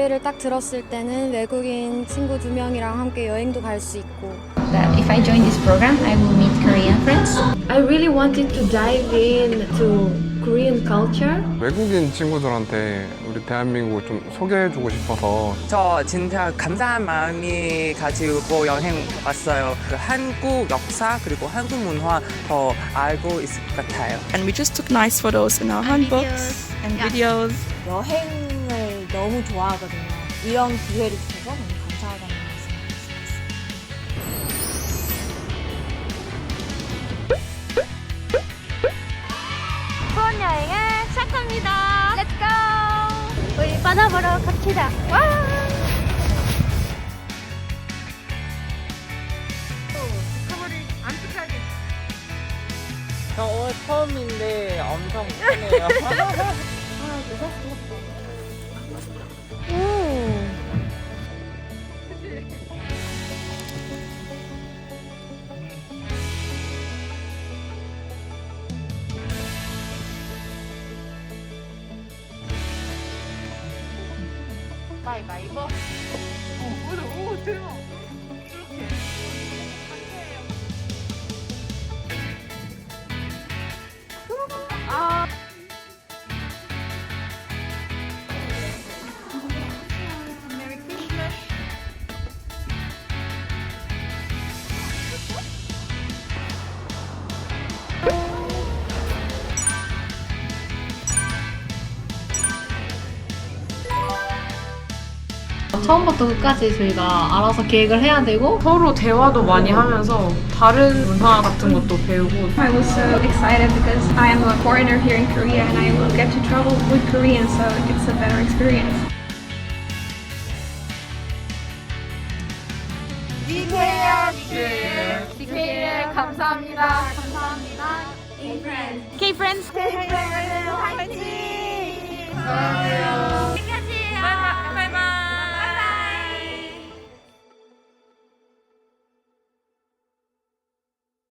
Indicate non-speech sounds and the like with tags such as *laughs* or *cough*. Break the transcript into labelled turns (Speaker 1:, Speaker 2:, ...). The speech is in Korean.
Speaker 1: 노래를 딱 들었을 때는 외국인 친구 두 명이랑 함께 여행도 갈 수 있고
Speaker 2: That if I join this program, I will meet Korean friends.
Speaker 3: I really wanted to dive into Korean culture.
Speaker 4: 외국인 친구들한테 우리 대한민국을 좀 소개해주고 싶어서
Speaker 5: 저 진짜 감사한
Speaker 6: 마음이
Speaker 5: 가지고
Speaker 6: 여행
Speaker 5: 왔어요. 그 한국 역사
Speaker 6: 그리고 한국
Speaker 5: 문화 더 알고 있을 것 같아요.
Speaker 7: and we just took nice photos in our handbooks and videos.
Speaker 8: 여행을 너무 좋아하거든요. 이런 기회를 주셔서 너무 감사하다는 말씀 드리고 싶습니다.
Speaker 9: 수원 여행을 시작합니다. Let's go. 우리 바다 보러 갑시다. 와.
Speaker 10: 저 오늘 처음인데 엄청
Speaker 7: 편해요. *laughs* *laughs*
Speaker 8: バイバイもう。おおおん 처음부터 끝까지 저희가 알아서 계획을 해야 되고
Speaker 11: 서로 대화도 많이 하면서 다른 문화 같은 것도 배우고
Speaker 12: I was so excited because I am a foreigner here in Korea and I will get to travel with Koreans, so it's a better experience.
Speaker 13: DK를 감사합니다. 감사합니다. K friends. K friends. K friends. 화이팅.